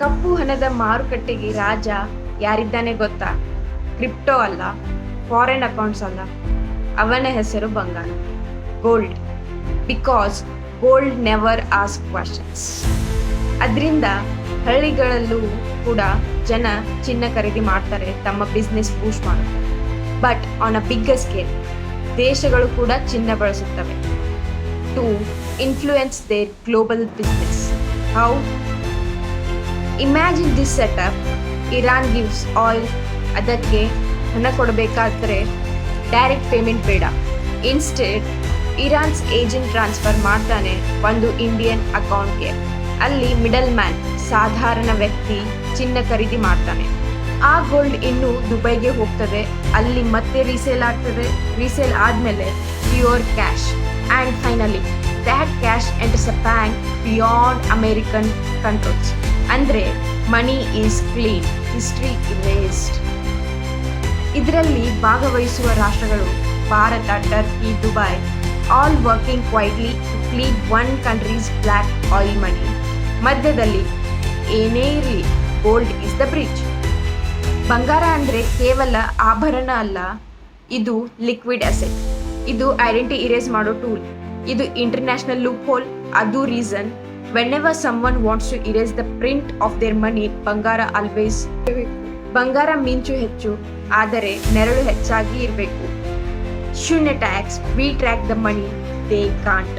ಕಪ್ಪು ಹಣದ ಮಾರುಕಟ್ಟೆಗೆ ರಾಜ ಯಾರಿದ್ದಾನೆ ಗೊತ್ತಾ? ಕ್ರಿಪ್ಟೋ ಅಲ್ಲ ಫಾರಿನ್ ಅಕೌಂಟ್ಸ್ ಅಲ್ಲ. ಅವನ ಹೆಸರು ಬಂಗಾರ. Gold because gold never ask questions ಅದರಿಂದ ಹಳ್ಳಿಗಳಲ್ಲೂ ಕೂಡ ಜನ ಚಿನ್ನ ಖರೀದಿ ಮಾಡ್ತಾರೆ, ತಮ್ಮ ಬಿಸ್ನೆಸ್ ಬೂಸ್ಟ್ ಮಾಡುತ್ತಾರೆ. But on a bigger scale ದೇಶಗಳು ಕೂಡ ಚಿನ್ನ ಬಳಸುತ್ತವೆ. To influence their global business how imagine this setup Iran gives oil ಅದಕ್ಕೆ ಹಣ ಕೊಡಬೇಕಾದ್ರೆ ಡೈರೆಕ್ಟ್ ಪೇಮೆಂಟ್ ಬೇಡ. ಇನ್ಸ್ಟೆಡ್ ಇರಾನ್ಸ್ ಏಜೆಂಟ್ ಟ್ರಾನ್ಸ್ಫರ್ ಮಾಡ್ತಾನೆ ಒಂದು ಇಂಡಿಯನ್ ಅಕೌಂಟ್ಗೆ ಅಲ್ಲಿ ಮಿಡಲ್ ಮ್ಯಾನ್ ಸಾಧಾರಣ ವ್ಯಕ್ತಿ ಚಿನ್ನ ಖರೀದಿ ಮಾಡ್ತಾನೆ. ಆ ಗೋಲ್ಡ್ ಇನ್ನೂ ದುಬೈಗೆ ಹೋಗ್ತದೆ. ಅಲ್ಲಿ ಮತ್ತೆ ರೀಸೇಲ್ ಆಗ್ತದೆ. ರೀಸೇಲ್ ಆದಮೇಲೆ pure cash and finally that cash enters a bank beyond American controls ಅಂದರೆ money is clean history waste ಇದರಲ್ಲಿ ಭಾಗವಹಿಸುವ ರಾಷ್ಟ್ರಗಳು Bharat Turkey Dubai all working quietly clean one countries black oil money ಮಧ್ಯದಲ್ಲಿ, ಏನೇ ಇರಲಿ gold is the bridge ಬಂಗಾರ ಅಂದರೆ ಕೇವಲ ಆಭರಣ ಅಲ್ಲ, ಇದು ಲಿಕ್ವಿಡ್ ಅಸೆಟ್ ಇದು ಐಡೆಂಟಿ ಇರೇಸ್ ಮಾಡೋ ಟೂಲ್ ಇದು ಇಂಟರ್ನ್ಯಾಷನಲ್ ಲೂಪ್ ಹೋಲ್ ಅದು reason whenever someone wants to erase the print of their money ಬಂಗಾರ ಆಲ್ವೇಸ್ ಬಂಗಾರ ಮಿಂಚು ಹೆಚ್ಚು ಆದರೆ ನೆರಳು ಹೆಚ್ಚಾಗಿ ಇರಬೇಕು ಶೂನ್ಯ tax we track the money they can't